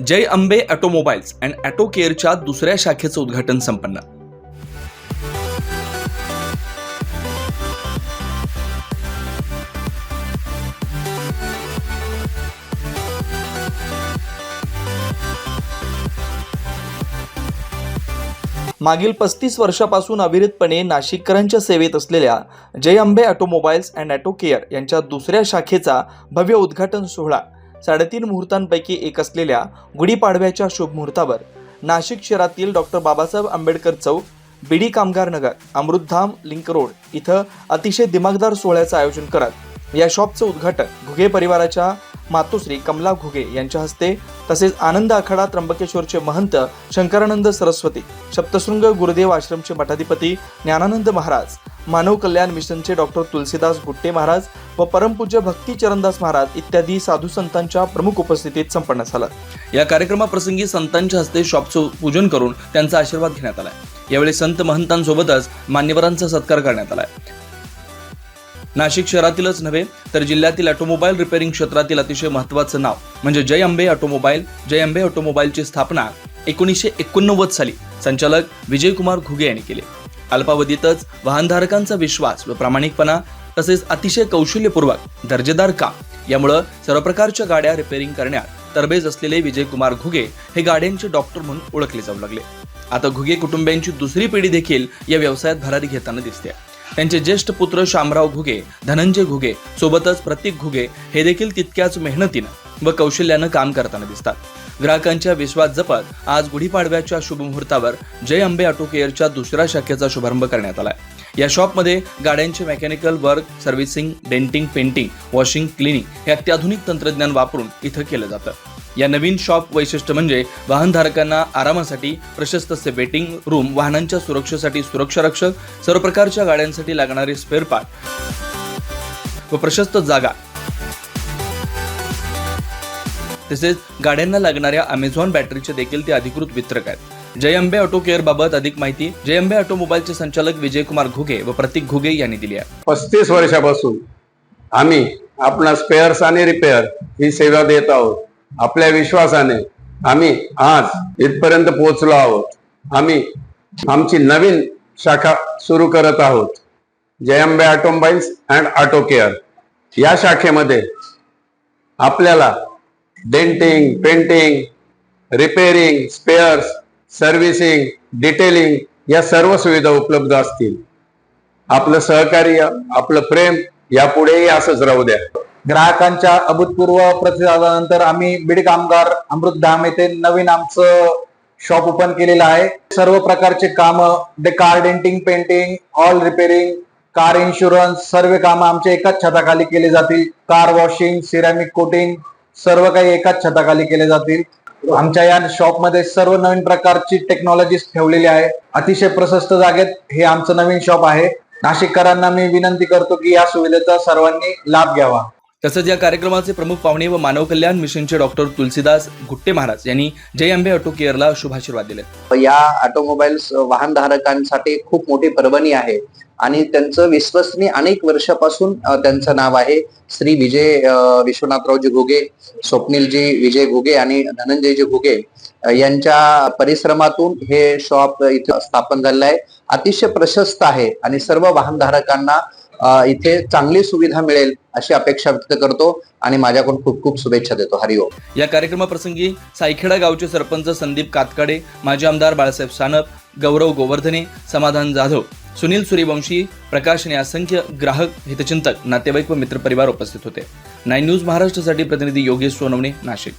Jai Ambe automobiles and auto केअरच्या दुसऱ्या शाखेचं उद्घाटन संपन्न. मागील पस्तीस वर्षापासून अविरतपणे नाशिककरांच्या सेवेत असलेल्या Jai Ambe automobiles and auto care यांच्या दुसऱ्या शाखेचा भव्य उद्घाटन सोहळा साडेतीन मुहूर्तांपैकी एक असलेल्या गुढीपाडव्याच्या शुभमुहूर्तावर नाशिक शहरातील डॉक्टर बाबासाहेब आंबेडकर चौक बीडी कामगार नगर अमृतधाम लिंक रोड इथं अतिशय दिमागदार सोहळ्याचं आयोजन करत या शॉपचं उद्घाटन घुगे परिवाराच्या मातोश्री कमला घुगे यांच्या हस्ते तसेच आनंद आखाडा त्र्यंबकेश्वरचे महंत शंकरानंद सरस्वती सप्तशृंग गुरुदेव आश्रमचे मठाधिपती ज्ञानानंद महाराज मानव कल्याण मिशनचे डॉक्टर तुलसीदास गुट्टे महाराज व परमपूज्य भक्ती चरणदास महाराज इत्यादी साधू संतांच्या प्रमुख उपस्थितीत संपन्न झालं. या कार्यक्रमाप्रसंगी संतांच्या हस्ते शॉपचं पूजन करून त्यांचा आशीर्वाद घेण्यात आला यावेळी संत महंतांसोबतच मान्यवरांचा सत्कार करण्यात आला नाशिक शहरातीलच नव्हे तर जिल्ह्यातील ऑटोमोबाईल रिपेअरिंग क्षेत्रातील अतिशय महत्त्वाचं नाव म्हणजे जय अंबे ऑटोमोबाईल जय अंबे ऑटोमोबाईलची स्थापना एकोणीसशे एकोणनव्वद साली संचालक विजयकुमार घुगे यांनी केले. अल्पावधीतच वाहनधारकांचा विश्वास व प्रामाणिकपणा तसेच अतिशय कौशल्यपूर्वक दर्जेदार काम यामुळं सर्व प्रकारच्या गाड्या रिपेअरिंग करण्यात तरबेज असलेले विजयकुमार घुगे हे गाड्यांचे डॉक्टर म्हणून ओळखले जाऊ लागले. आता घुगे कुटुंबियांची दुसरी पिढी देखील या व्यवसायात भरारी घेताना दिसते. त्यांचे ज्येष्ठ पुत्र शामराव घुगे धनंजय घुगे सोबतच प्रतीक घुगे हे देखील तितक्याच मेहनतीनं व कौशल्यानं काम करताना दिसतात. ग्राहकांच्या विश्वास जपत आज गुढीपाडव्याच्या शुभमुहूर्तावर जय अंबे ऑटो केअरच्या दुसऱ्या शाखेचा शुभारंभ करण्यात आलाय. या शॉपमध्ये गाड्यांचे mechanical work servicing denting painting washing cleaning हे अत्याधुनिक तंत्रज्ञान वापरून इथं केलं जातं. या नवीन शॉप वैशिष्ट्य म्हणजे वाहनधारकांना आरामासाठी प्रशस्त असे वेटिंग रूम वाहनांच्या सुरक्षेसाठी सुरक्षा रक्षक सर्व प्रकारच्या गाड्यांसाठी लागणारे स्पेअर पार्ट व प्रशस्त जागा. तसेच गाड्यांना लागणाऱ्या अमेझॉन बॅटरीचे देखील ते अधिकृत वितरक आहेत. जयंबे ऑटो केअर बाबत अधिक माहिती जयंबे ऑटोमोबाईलचे संचालक विजयकुमार घुगे व प्रतीक घुगे यांनी दिली आहे. पस्तीस वर्षापासून आम्ही आपला स्पेअर्स आणि रिपेअर ही सेवा देत आहोत. आपल्या विश्वासाने आम्ही आज इथपर्यंत पोहोचलो आहोत. आम्ही आमची नवीन शाखा सुरू करत आहोत. Jai Ambe automobiles and auto care. या शाखेमध्ये आपल्याला denting painting repairing spares servicing detailing या सर्व सुविधा उपलब्ध असतील. आपलं सहकार्य आपलं प्रेम यापुढेही असंच राहू द्या. ग्राहकांच्या अभूतपूर्व प्रतिसादानंतर आम्ही बीड कामगार अमृतधाम येथे नवीन आमचं शॉप ओपन केलेलं आहे. सर्व प्रकारचे काम day car denting painting all repairing car insurance सर्व कामं आमच्या एकाच छताखाली केली जातील. कार वॉशिंग सिरॅमिक कोटिंग सर्व काही एकाच छताखाली केले जातील. आमच्या या शॉपमध्ये सर्व नवीन प्रकारची टेक्नॉलॉजी ठेवलेली आहे. अतिशय प्रशस्त जागेत हे आमचं नवीन शॉप आहे. नाशिककरांना मी विनंती करतो की या सुविधेचा सर्वांनी लाभ घ्यावा. तसंच या कार्यक्रमाचे प्रमुख पाहुणे व मानव कल्याण मिशनचे डॉक्टर तुलसीदास गुट्टे महाराज यांनी जय अंबे ऑटो केअरला शुभाशीर्वाद दिले. या ऑटोमोबाईल्स वाहनधारकांसाठी खूप मोठी पर्वणी आहे आणि त्यांचं विश्वसनीय अनेक वर्षापासून त्यांचं नाव आहे श्री विजय विश्वनाथरावजी घुगे स्वप्नीलजी विजय घुगे आणि धनंजयजी घुगे यांच्या परिश्रमातून हे शॉप इथे स्थापन झालेलं आहे. अतिशय प्रशस्त आहे आणि सर्व वाहनधारकांना इथे चांगली सुविधा मिळेल अशी अपेक्षा व्यक्त करतो आणि माझ्याकडून खूप खूप शुभेच्छा देतो. हरिओम या कार्यक्रमाप्रसंगी सायखेडा गावचे सरपंच संदीप कातकाडे माजी आमदार बाळासाहेब सानप गौरव गोवर्धने समाधान जाधव सुनील सूर्यवंशी प्रकाश आणि असंख्य ग्राहक हितचिंतक नातेवाईक व मित्रपरिवार उपस्थित होते. नाईन न्यूज महाराष्ट्रासाठी प्रतिनिधी योगेश सोनवणे नाशिक.